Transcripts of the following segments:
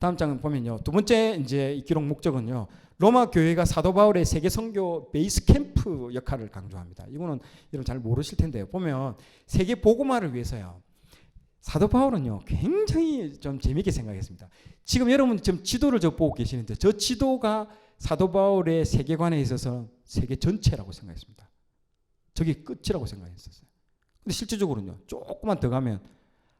다음 장 보면요. 두 번째 이제 이 기록 목적은요. 로마 교회가 사도 바울의 세계 선교 베이스 캠프 역할을 강조합니다. 이거는 여러분 잘 모르실 텐데요. 보면 세계 복음화를 위해서요. 사도 바울은요. 굉장히 좀 재미있게 생각했습니다. 지금 여러분 지금 지도를 저 보고 계시는데 저 지도가 사도 바울의 세계관에 있어서 세계 전체라고 생각했습니다. 저게 끝이라고 생각했었어요. 근데 실질적으로는요. 조금만 더 가면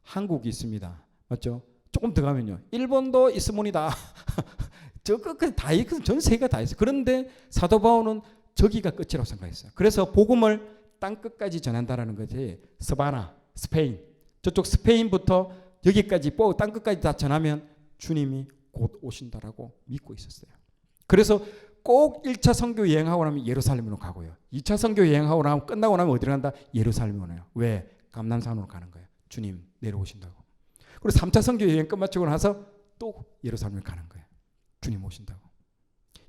한국이 있습니다. 맞죠? 조금 더 가면요. 일본도 있으문이다. 저 끝까지 다 있거든. 전 세계가 다 있어요. 그런데 사도 바울은 저기가 끝이라고 생각했어요. 그래서 복음을 땅 끝까지 전한다라는 것이 스바나, 스페인 저쪽 스페인부터 여기까지 뽀, 땅 끝까지 다 전하면 주님이 곧 오신다라고 믿고 있었어요. 그래서 꼭 1차 선교 여행하고 나면 예루살렘으로 가고요. 2차 선교 여행하고 나면 끝나고 나면 어디로 간다? 예루살렘으로 가요. 왜? 감난산으로 가는 거예요. 주님 내려오신다고. 그리고 3차 선교 여행 끝마치고 나서 또 예루살렘을 가는 거예요. 주님 오신다고.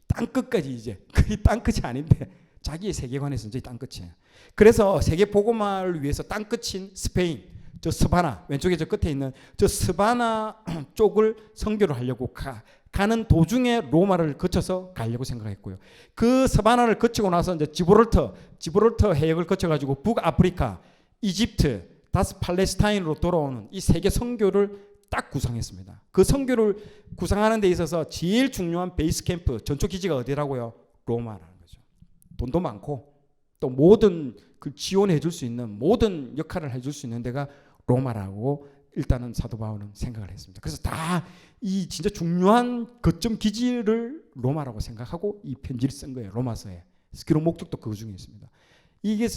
땅 끝까지 이제 거의 땅 끝이 아닌데 자기의 세계관에서 이제 땅 끝이에요. 그래서 세계 복음화를 위해서 땅 끝인 스페인, 저 스바나 왼쪽에 저 끝에 있는 저 스바나 쪽을 선교를 하려고 가, 가는 도중에 로마를 거쳐서 가려고 생각했고요. 그 스바나를 거치고 나서 이제 지브롤터, 지브롤터 해역을 거쳐 가지고 북아프리카, 이집트, 다스 팔레스타인으로 돌아오는 이 세계 선교를 딱 구상했습니다. 그 선교를 구상하는 데 있어서 제일 중요한 베이스 캠프 전초 기지가 어디라고요? 로마라는 거죠. 돈도 많고 또 모든 그 지원해 줄 수 있는 모든 역할을 해 줄 수 있는 데가 로마라고 일단은 사도 바울은 생각을 했습니다. 그래서 다 이 진짜 중요한 거점 기지를 로마라고 생각하고 이 편지를 쓴 거예요. 로마서에. 그래서 목적도 그 중에 있습니다. 이게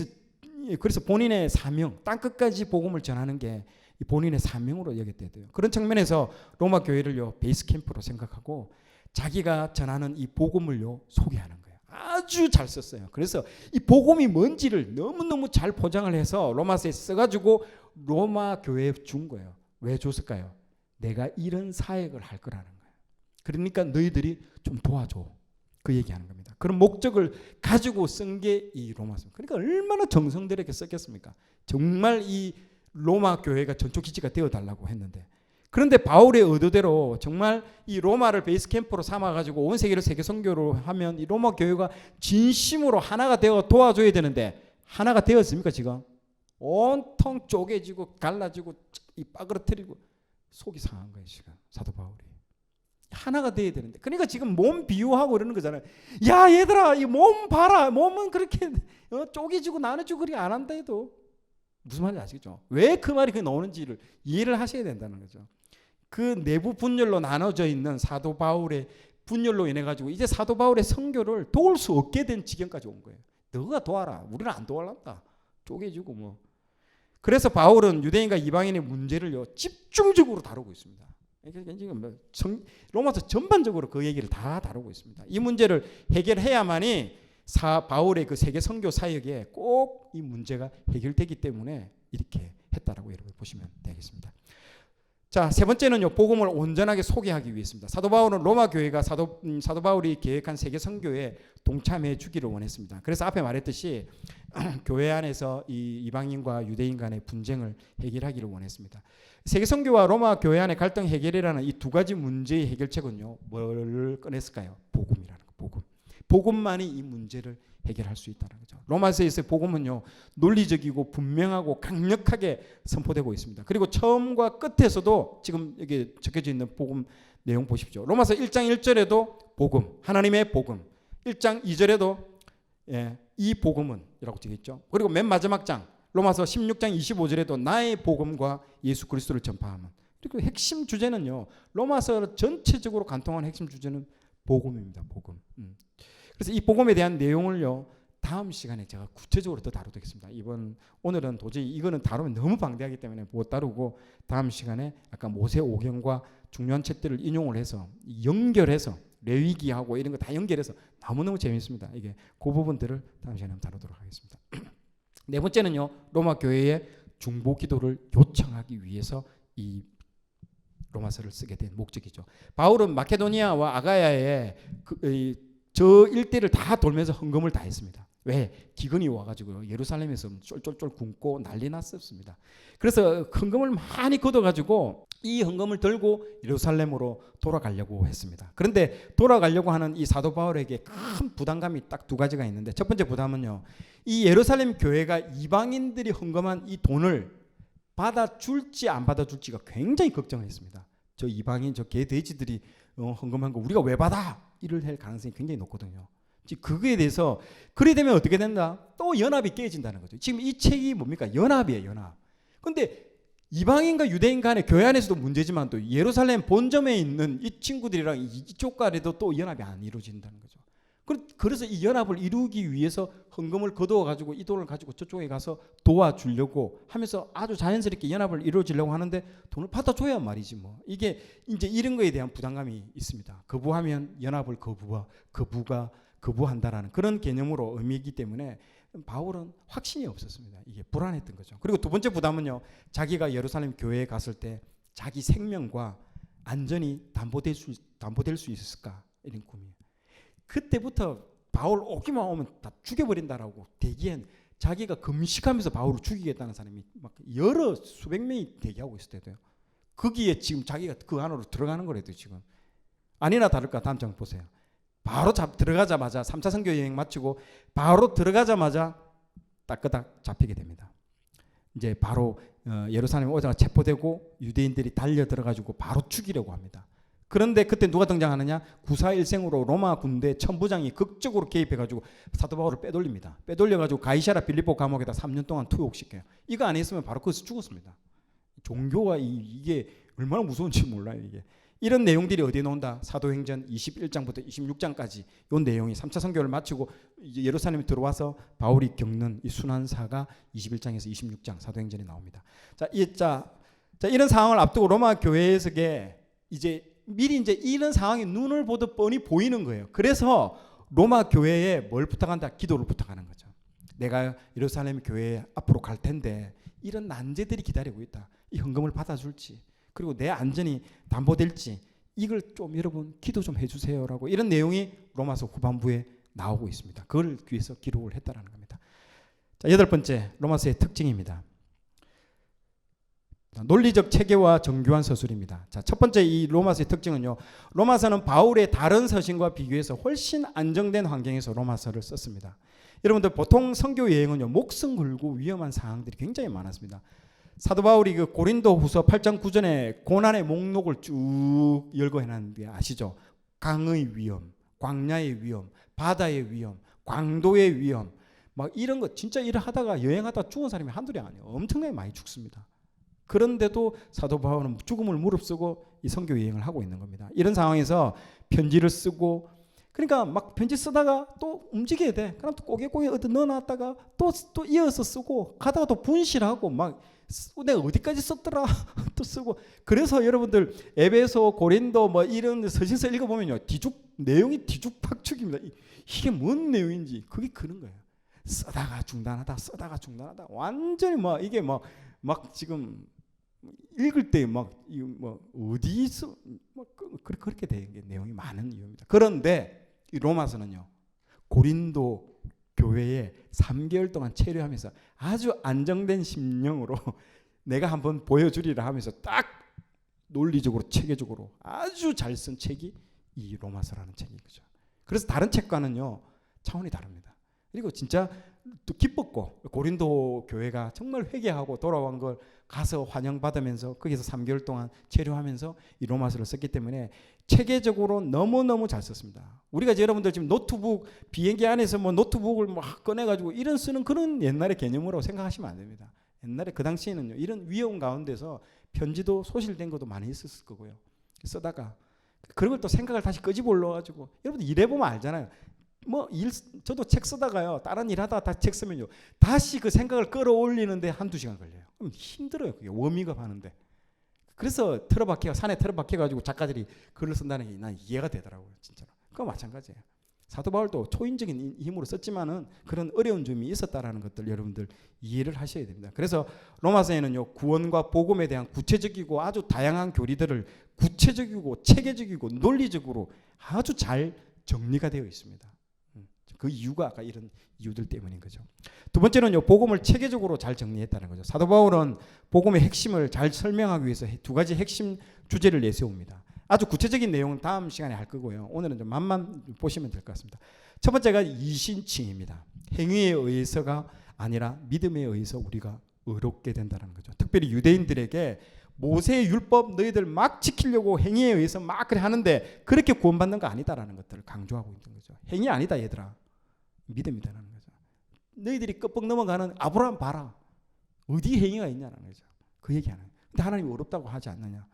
그래서 본인의 사명, 땅 끝까지 복음을 전하는 게 본인의 사명으로 여겼대요. 그런 측면에서 로마 교회를요 베이스 캠프로 생각하고 자기가 전하는 이 복음을요 소개하는 거예요. 아주 잘 썼어요. 그래서 이 복음이 뭔지를 너무너무 잘 포장을 해서 로마서에 써가지고 로마 교회에 준 거예요. 왜 줬을까요? 내가 이런 사역을 할 거라는 거예요. 그러니까 너희들이 좀 도와줘. 그 얘기하는 겁니다. 그런 목적을 가지고 쓴 게 이 로마서. 그러니까 얼마나 정성들에게 썼겠습니까? 정말 이 로마 교회가 전초 기지가 되어 달라고 했는데 그런데 바울의 의도대로 정말 이 로마를 베이스 캠프로 삼아 가지고 온 세계를 세계 선교로 하면 이 로마 교회가 진심으로 하나가 되어 도와줘야 되는데 하나가 되었습니까 지금? 온통 쪼개지고 갈라지고 이 빠그러뜨리고 속이 상한 거예요 지금 사도 바울이 하나가 돼야 되는데 그러니까 지금 몸 비유하고 이러는 거잖아요 야 얘들아 이 몸 봐라 몸은 그렇게 어, 쪼개지고 나눠지고 그렇게 안 한다 해도 무슨 말인지 아시겠죠? 왜 그 말이 그 나오는지를 이해를 하셔야 된다는 거죠. 그 내부 분열로 나눠져 있는 사도 바울의 분열로 인해 가지고 이제 사도 바울의 선교를 도울 수 없게 된 지경까지 온 거예요. 너가 도와라. 우리는 안 도와란다. 쪼개지고 뭐. 그래서 바울은 유대인과 이방인의 문제를요 집중적으로 다루고 있습니다. 지금 로마서 전반적으로 그 얘기를 다 다루고 있습니다. 이 문제를 해결해야만이 사 바울의 그 세계 선교 사역에 꼭 이 문제가 해결되기 때문에 이렇게 했다라고 여러분 보시면 되겠습니다. 자, 세 번째는요. 복음을 온전하게 소개하기 위해서입니다. 사도 바울은 로마 교회가 사도 음, 사도 바울이 계획한 세계 선교에 동참해 주기를 원했습니다. 그래서 앞에 말했듯이 교회 안에서 이 이방인과 유대인 간의 분쟁을 해결하기를 원했습니다. 세계 선교와 로마 교회 안의 갈등 해결이라는 이 두 가지 문제의 해결책은요. 뭘 꺼냈을까요? 복음이라는 거. 복음. 복음만이 이 문제를 해결할 수 있다는 거죠. 로마서에서의 복음은요 논리적이고 분명하고 강력하게 선포되고 있습니다. 그리고 처음과 끝에서도 지금 여기 적혀져 있는 복음 내용 보십시오. 로마서 1장 1절에도 복음, 하나님의 복음. 1장 2절에도 예, 이 복음은이라고 적혀 있죠. 그리고 맨 마지막 장 로마서 16장 25절에도 나의 복음과 예수 그리스도를 전파하면. 그리고 핵심 주제는요. 로마서 전체적으로 간통한 핵심 주제는 복음입니다. 복음. 음. 그래서 이 복음에 대한 내용을요. 다음 시간에 제가 구체적으로 더 다루겠습니다. 이번 오늘은 도저히 이거는 다루면 너무 방대하기 때문에 못 다루고 다음 시간에 아까 모세 오경과 중요한 책들을 인용을 해서 연결해서 레위기하고 이런 거 다 연결해서 너무너무 재밌습니다. 이게 그 부분들을 다음 시간에 다루도록 하겠습니다. 네 번째는요. 로마 교회의 중보 기도를 요청하기 위해서 이 로마서를 쓰게 된 목적이죠. 바울은 마케도니아와 아가야에 그, 저 일대를 다 돌면서 헌금을 다 했습니다. 왜? 기근이 와가지고 예루살렘에서 쫄쫄쫄 굶고 난리 났었습니다. 그래서 헌금을 많이 걷어가지고 이 헌금을 들고 예루살렘으로 돌아가려고 했습니다. 그런데 돌아가려고 하는 이 사도 바울에게 큰 부담감이 딱 두 가지가 있는데 첫 번째 부담은요. 이 예루살렘 교회가 이방인들이 헌금한 이 돈을 받아줄지 안 받아줄지가 굉장히 걱정했습니다. 저 이방인 저 개돼지들이 어, 헌금한 거 우리가 왜 받아? 이를 할 가능성이 굉장히 높거든요. 지금 그거에 대해서 그래 되면 어떻게 된다? 또 연합이 깨진다는 거죠. 지금 이 책이 뭡니까? 연합이에요, 연합. 근데 이방인과 유대인 간의 교회 안에서도 문제지만 또 예루살렘 본점에 있는 이 친구들이랑 이쪽 간에도 또 연합이 안 이루어진다는 거죠. 그- 그래서 이 연합을 이루기 위해서 헌금을 거두어 가지고 이 돈을 가지고 저쪽에 가서 도와주려고 하면서 아주 자연스럽게 연합을 이루어지려고 하는데 돈을 받아줘야 말이지 뭐 이게 이제 이런 거에 대한 부담감이 있습니다. 거부하면 연합을 거부와 거부가 거부한다라는 그런 개념으로 의미이기 때문에 바울은 확신이 없었습니다. 이게 불안했던 거죠. 그리고 두 번째 부담은요. 자기가 예루살렘 교회에 갔을 때 자기 생명과 안전이 담보될 수 담보될 수 있을까 이런 꿈이에요. 그때부터 바울 오기만 오면 다 죽여버린다라고 대기한 자기가 금식하면서 바울을 죽이겠다는 사람이 막 여러 수백 명이 대기하고 있을 때도요. 거기에 지금 자기가 그 안으로 들어가는 거래도 지금 아니나 다를까 다음 장 보세요. 바로 잡 들어가자마자 3차 선교 여행 마치고 바로 들어가자마자 따끄닥 잡히게 됩니다. 이제 바로 어, 예루살렘 오자가 체포되고 유대인들이 달려 들어가지고 바로 죽이려고 합니다. 그런데 그때 누가 등장하느냐? 구사일생으로 로마 군대 천부장이 극적으로 개입해가지고 사도 바울을 빼돌립니다. 빼돌려가지고 가이샤라 빌립보 감옥에다 3년 동안 투옥시켜요. 이거 안 했으면 바로 거기서 죽었습니다. 종교가 이, 이게 얼마나 무서운지 몰라요 이게. 이런 내용들이 어디에 나온다? 사도행전 21장부터 26장까지 이 내용이 3차 선교를 마치고 예루살렘에 들어와서 바울이 겪는 이 순환사가 21장에서 26장 사도행전에 나옵니다. 자, 이, 자, 자 이런 상황을 앞두고 로마 교회에서게 이제 미리 이제 이런 상황이 눈을 보듯 뻔히 보이는 거예요. 그래서 로마 교회에 뭘 부탁한다? 기도를 부탁하는 거죠. 내가 예루살렘 교회에 앞으로 갈 텐데 이런 난제들이 기다리고 있다. 이 헌금을 받아줄지 그리고 내 안전이 담보될지 이걸 좀 여러분 기도 좀 해주세요라고 이런 내용이 로마서 후반부에 나오고 있습니다. 그걸 위해서 기록을 했다라는 겁니다. 자 여덟 번째 로마서의 특징입니다. 논리적 체계와 정교한 서술입니다. 자, 첫 번째 이 로마서의 특징은요. 로마서는 바울의 다른 서신과 비교해서 훨씬 안정된 환경에서 로마서를 썼습니다. 여러분들 보통 선교 여행은요. 목숨 걸고 위험한 상황들이 굉장히 많았습니다. 사도 바울이 그 고린도후서 8장 9절에 고난의 목록을 쭉 열고 해 놨는데 아시죠? 강의 위험, 광야의 위험, 바다의 위험, 광도의 위험, 막 이런 거 진짜 일을 하다가 여행하다 죽은 사람이 한둘이 아니에요. 엄청나게 많이 죽습니다. 그런데도 사도 바울은 죽음을 무릅쓰고 이 선교 여행을 하고 있는 겁니다. 이런 상황에서 편지를 쓰고 그러니까 막 편지 쓰다가 또 움직여야 돼. 그럼 또 꼬개꼬개 어디 넣어놨다가 또 또 이어서 쓰고 가다가 또 분실하고 막 쓰- 내가 어디까지 썼더라 또 쓰고 그래서 여러분들 에베소 고린도 뭐 이런 서신서 읽어보면요 뒤죽 내용이 뒤죽박죽입니다. 이- 이게 뭔 내용인지 그게 그런 거예요. 쓰다가 중단하다 쓰다가 중단하다 완전히 뭐 이게 뭐막 지금 읽을 때막뭐 어디서 막 그- 그- 그렇게 된게 내용이 많은 이유입니다. 그런데 이 로마서는요 고린도 교회에 3개월 동안 체류하면서 아주 안정된 심령으로 내가 한번 보여주리라 하면서 딱 논리적으로 체계적으로 아주 잘 쓴 책이 이 로마서라는 책인 거죠. 그래서 다른 책과는요 차원이 다릅니다. 그리고 진짜 또 기뻤고 고린도 교회가 정말 회개하고 돌아온 걸 가서 환영받으면서 거기서 3개월 동안 체류하면서 이 로마서를 썼기 때문에 체계적으로 너무너무 잘 썼습니다. 우리가 여러분들 지금 노트북 비행기 안에서 뭐 노트북을 막 꺼내 가지고 이런 쓰는 그런 옛날의 개념으로 생각하시면 안 됩니다. 옛날에 그 당시에는요. 이런 위험 가운데서 편지도 소실된 것도 많이 있었을 거고요. 쓰다가 그런 걸 또 생각을 다시 끄집어 올려 가지고 여러분들 일해 보면 알잖아요. 뭐 일 저도 책 쓰다가요. 다른 일 하다가 다시 책 쓰면요. 다시 그 생각을 끌어올리는데 한두 시간 걸려요. 그럼 힘들어요. 그게 워밍업 하는데. 그래서 틀어박혀 산에 틀어박혀 가지고 작가들이 글을 쓴다는 게 난 이해가 되더라고요. 진짜로. 그거 마찬가지예요. 사도 바울도 초인적인 힘으로 썼지만은 그런 어려운 점이 있었다라는 것들 여러분들 이해를 하셔야 됩니다. 그래서 로마서에는요 구원과 복음에 대한 구체적이고 아주 다양한 교리들을 구체적이고 체계적이고 논리적으로 아주 잘 정리가 되어 있습니다. 음, 그 이유가 아까 이런 이유들 때문인 거죠. 두 번째는요. 복음을 체계적으로 잘 정리했다는 거죠. 사도 바울은 복음의 핵심을 잘 설명하기 위해서 두 가지 핵심 주제를 내세웁니다. 아주 구체적인 내용은 다음 시간에 할 거고요. 오늘은 좀 맛만 보시면 될 것 같습니다. 첫 번째가 이신칭입니다. 행위에 의해서가 아니라 믿음에 의해서 우리가 의롭게 된다는 거죠. 특별히 유대인들에게 모세의 율법 너희들 막 지키려고 행위에 의해서 막 그래 하는데 그렇게 구원받는 거 아니다라는 것들을 강조하고 있는 거죠. 행위 아니다 얘들아. 믿음이다라는 거죠. 너희들이 끄뻑 넘어가는 아브라함 봐라. 어디 행위가 있냐라는 거죠. 그 얘기하는. 근데 하나님이 어렵다고 하지 않느냐.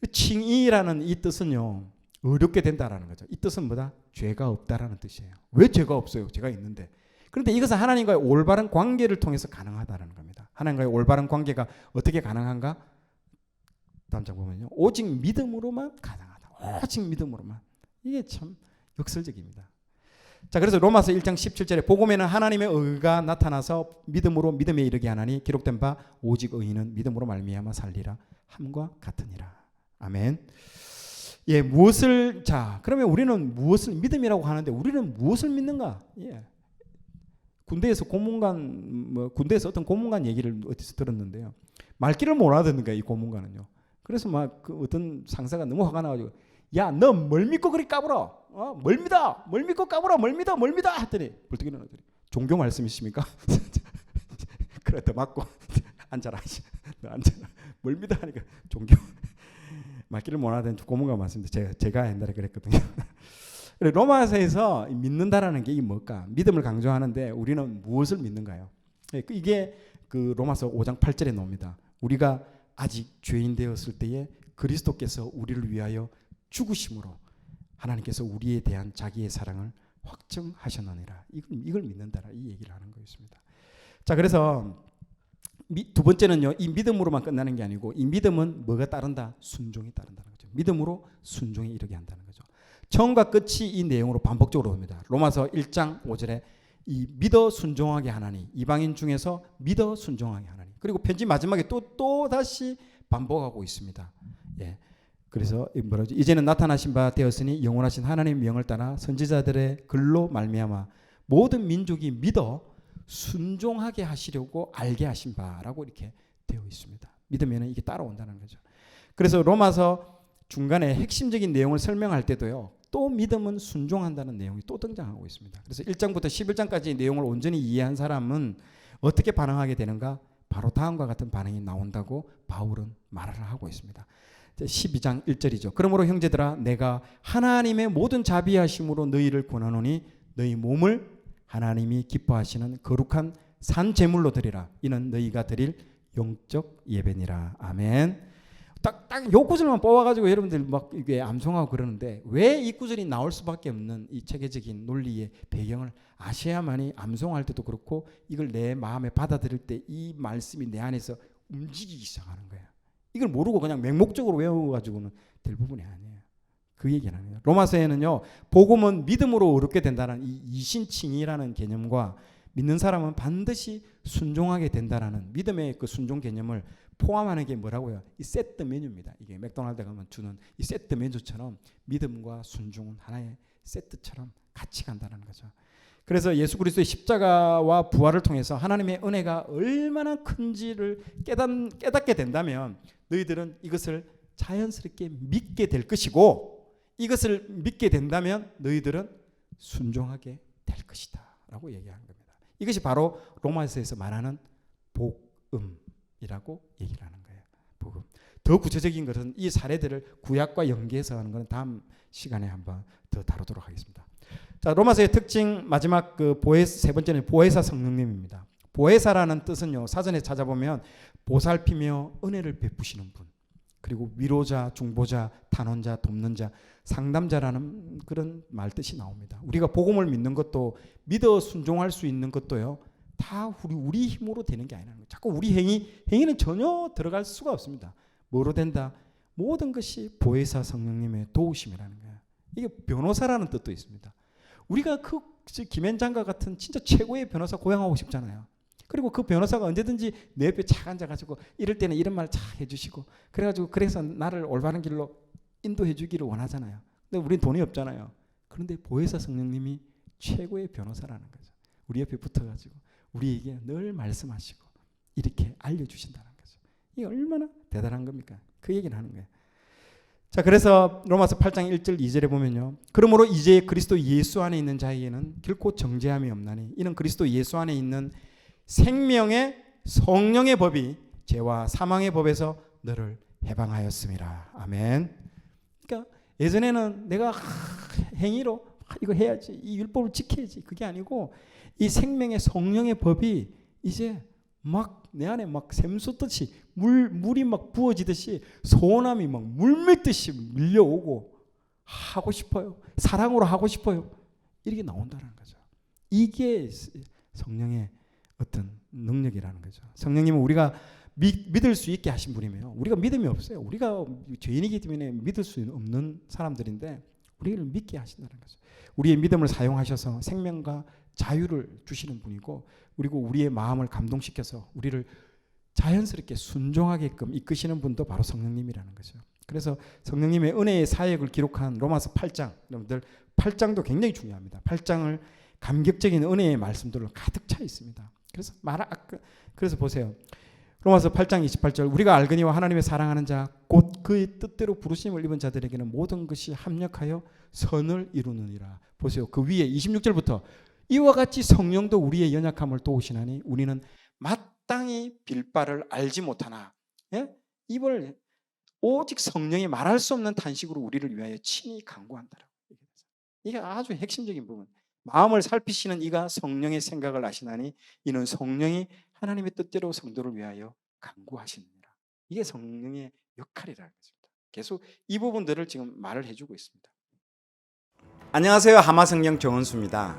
그 칭의라는 이 뜻은요. 어렵게 된다라는 거죠. 이 뜻은 뭐다? 죄가 없다라는 뜻이에요. 왜 죄가 없어요? 죄가 있는데. 그런데 이것은 하나님과의 올바른 관계를 통해서 가능하다는 겁니다. 하나님과의 올바른 관계가 어떻게 가능한가? 다음 장 보면요. 오직 믿음으로만 가능하다. 오직 믿음으로만. 이게 참 역설적입니다. 자, 그래서 로마서 1장 17절에 복음에는 하나님의 의가 나타나서 믿음으로 믿음에 이르게 하나니 기록된 바 오직 의인은 믿음으로 말미암아 살리라 함과 같으니라. 아멘. 예, 무엇을 자, 그러면 우리는 무엇을 믿음이라고 하는데 우리는 무엇을 믿는가? 예. 군대에서 고문관 뭐 군대에서 어떤 고문관 얘기를 어디서 들었는데요. 말귀를 못 알아듣는 거야, 이 고문관은요. 그래서 막 그 어떤 상사가 너무 화가 나가지고 야, 너 뭘 믿고 그리 까불어? 어, 뭘 믿어? 뭘 믿고 까불어? 뭘 믿어? 뭘 믿어? 했더니 불뚝 일어나더니 종교 말씀이십니까? 그래 더 맞고 앉아라. 너 앉아라. 뭘 믿어 하니까 종교 맞기를 못 하던 고문가 맞습니다. 제가 제가 옛날에 그랬거든요. 로마서에서 믿는다라는 게 뭘까? 믿음을 강조하는데 우리는 무엇을 믿는가요? 예, 그 이게 그 로마서 5장 8절에 나옵니다. 우리가 아직 죄인 되었을 때에 그리스도께서 우리를 위하여 죽으심으로 하나님께서 우리에 대한 자기의 사랑을 확증하셨느니라. 이걸, 이걸 믿는다라 이 얘기를 하는 거였습니다. 자, 그래서 미, 두 번째는요. 이 믿음으로만 끝나는 게 아니고 이 믿음은 뭐가 따른다? 순종이 따른다는 거죠. 믿음으로 순종에 이르게 한다는 거죠. 처음과 끝이 이 내용으로 반복적으로 옵니다. 로마서 1장 5절에 이 믿어 순종하게 하나니 이방인 중에서 믿어 순종하게 하나니 그리고 편지 마지막에 또 또 다시 반복하고 있습니다. 예. 그래서 뭐라죠? 이제는 나타나신 바 되었으니 영원하신 하나님의 명을 따라 선지자들의 글로 말미암아 모든 민족이 믿어 순종하게 하시려고 알게 하신 바라고 이렇게 되어 있습니다. 믿으면 이게 따라온다는 거죠. 그래서 로마서 중간에 핵심적인 내용을 설명할 때도요. 또 믿음은 순종한다는 내용이 또 등장하고 있습니다. 그래서 1장부터 11장까지 내용을 온전히 이해한 사람은 어떻게 반응하게 되는가? 바로 다음과 같은 반응이 나온다고 바울은 말을 하고 있습니다. 12장 1절이죠. 그러므로 형제들아 내가 하나님의 모든 자비하심으로 너희를 권하노니 너희 몸을 하나님이 기뻐하시는 거룩한 산 제물로 드리라. 이는 너희가 드릴 영적 예배니라. 아멘. 딱 딱 요 구절만 뽑아 가지고 여러분들 막 이게 암송하고 그러는데 왜 이 구절이 나올 수밖에 없는 이 체계적인 논리의 배경을 아셔야만이 암송할 때도 그렇고 이걸 내 마음에 받아들일 때 이 말씀이 내 안에서 움직이기 시작하는 거예요. 이걸 모르고 그냥 맹목적으로 외워가지고는 될 부분이 아니에요. 그 얘기는 아니에요. 로마서에는요, 복음은 믿음으로 어렵게 된다는 이 이신칭이라는 개념과 믿는 사람은 반드시 순종하게 된다라는 믿음의 그 순종 개념을 포함하는 게 뭐라고요? 이 세트 메뉴입니다. 이게 맥도날드 가면 주는 이 세트 메뉴처럼 믿음과 순종은 하나의 세트처럼 같이 간다는 거죠. 그래서 예수 그리스도의 십자가와 부활을 통해서 하나님의 은혜가 얼마나 큰지를 깨닫, 깨닫 게 된다면 너희들은 이것을 자연스럽게 믿게 될 것이고 이것을 믿게 된다면 너희들은 순종하게 될 것이다 라고 얘기하는 겁니다. 이것이 바로 로마서에서 말하는 복음이라고 얘기를 하는 거예요. 복음. 더 구체적인 것은 이 사례들을 구약과 연계해서 하는 것은 다음 시간에 한번 더 다루도록 하겠습니다. 자, 로마서의 특징 마지막 그 보혜 세 번째는 보혜사 성령님입니다. 보혜사라는 뜻은요. 사전에 찾아보면 보살피며 은혜를 베푸시는 분. 그리고 위로자, 중보자, 단원자, 돕는 자, 상담자라는 그런 말 뜻이 나옵니다. 우리가 복음을 믿는 것도 믿어 순종할 수 있는 것도요. 다 우리 우리 힘으로 되는 게 아니라는 거예요. 자꾸 우리 행위 행위는 전혀 들어갈 수가 없습니다. 뭐로 된다? 모든 것이 보혜사 성령님의 도우심이라는 거예요. 이게 변호사라는 뜻도 있습니다. 우리가 그 김현 장과 같은 진짜 최고의 변호사 고용하고 싶잖아요. 그리고 그 변호사가 언제든지 내 옆에 착 앉아가지고 이럴 때는 이런 말착 해주시고 그래가지고 그래서 나를 올바른 길로 인도해 주기를 원하잖아요. 근데 우린 돈이 없잖아요. 그런데 보혜사 성령님이 최고의 변호사라는 거죠. 우리 옆에 붙어가지고 우리에게 늘 말씀하시고 이렇게 알려주신다는 거죠. 이게 얼마나 대단한 겁니까? 그 얘기를 하는 거예요. 자, 그래서 로마서 8장 1절 2절에 보면요. 그러므로 이제 그리스도 예수 안에 있는 자에게는 결코 정죄함이 없나니 이는 그리스도 예수 안에 있는 생명의 성령의 법이 죄와 사망의 법에서 너를 해방하였습니다. 아멘. 그러니까 예전에는 내가 행위로 이거 해야지 이 율법을 지켜야지 그게 아니고 이 생명의 성령의 법이 이제 막 내 안에 막 샘솟듯이 물 물이 막 부어지듯이 소원함이 막 물밀듯이 밀려오고 하고 싶어요. 사랑으로 하고 싶어요. 이렇게 나온다는 거죠. 이게 성령의 어떤 능력이라는 거죠. 성령님은 우리가 믿, 믿을 수 있게 하신 분이며 우리가 믿음이 없어요. 우리가 죄인이기 때문에 믿을 수 없는 사람들인데 우리를 믿게 하신다는 거죠. 우리의 믿음을 사용하셔서 생명과 자유를 주시는 분이고 그리고 우리의 마음을 감동시켜서 우리를 자연스럽게 순종하게끔 이끄시는 분도 바로 성령님이라는 거죠. 그래서 성령님의 은혜의 사역을 기록한 로마서 8장 여러분들 8장도 굉장히 중요합니다. 8장을 감격적인 은혜의 말씀들로 가득 차 있습니다. 그래서 말 그래서 보세요. 로마서 8장 28절 우리가 알거니와 하나님의 사랑하는 자 곧 그의 뜻대로 부르심을 입은 자들에게는 모든 것이 합력하여 선을 이루느니라. 보세요. 그 위에 26절부터 이와 같이 성령도 우리의 연약함을 도우시나니 우리는 마땅히 빌바를 알지 못하나 예? 입을 오직 성령이 말할 수 없는 탄식으로 우리를 위하여 친히 간구한다라고 이게 아주 핵심적인 부분. 마음을 살피시는 이가 성령의 생각을 아시나니 이는 성령이 하나님의 뜻대로 성도를 위하여 간구하시느니라. 이게 성령의 역할이라는 것입니다. 계속 이 부분들을 지금 말을 해주고 있습니다. 안녕하세요. 하마 성경 정은수입니다.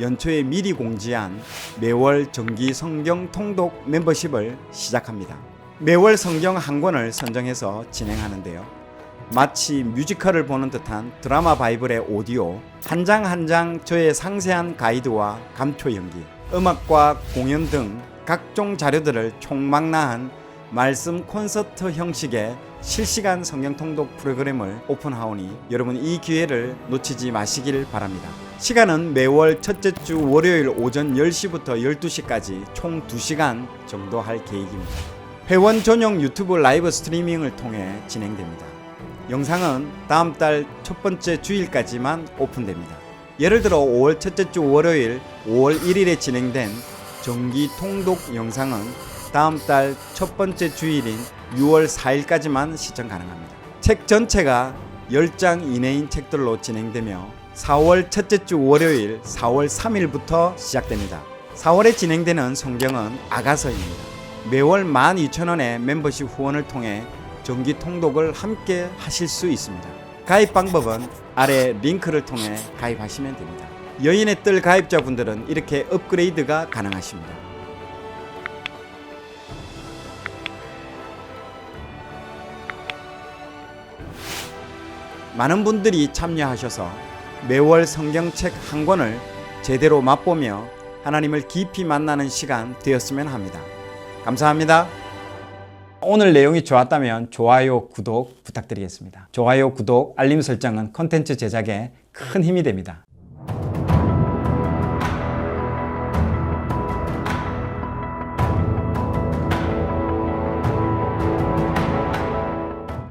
연초에 미리 공지한 매월 정기 성경 통독 멤버십을 시작합니다. 매월 성경 한 권을 선정해서 진행하는데요. 마치 뮤지컬을 보는 듯한 드라마 바이블의 오디오 한 장 한장 저의 상세한 가이드와 감초 연기, 음악과 공연 등 각종 자료들을 총망라한 말씀 콘서트 형식의 실시간 성경 통독 프로그램을 오픈하오니 여러분 이 기회를 놓치지 마시길 바랍니다. 시간은 매월 첫째 주 월요일 오전 10시부터 12시까지 총 2시간 정도 할 계획입니다. 회원 전용 유튜브 라이브 스트리밍을 통해 진행됩니다. 영상은 다음 달 첫 번째 주일까지만 오픈됩니다. 예를 들어 5월 첫째 주 월요일 5월 1일에 진행된 정기 통독 영상은 다음 달 첫 번째 주일인 6월 4일까지만 시청 가능합니다. 책 전체가 10장 이내인 책들로 진행되며 4월 첫째 주 월요일 4월 3일부터 시작됩니다. 4월에 진행되는 성경은 아가서입니다. 매월 12,000원의 멤버십 후원을 통해 정기 통독을 함께 하실 수 있습니다. 가입 방법은 아래 링크를 통해 가입하시면 됩니다. 여인의 뜰 가입자분들은 이렇게 업그레이드가 가능하십니다. 많은 분들이 참여하셔서 매월 성경책 한 권을 제대로 맛보며 하나님을 깊이 만나는 시간 되었으면 합니다. 감사합니다. 오늘 내용이 좋았다면 좋아요, 구독 부탁드리겠습니다. 좋아요, 구독, 알림 설정은 컨텐츠 제작에 큰 힘이 됩니다.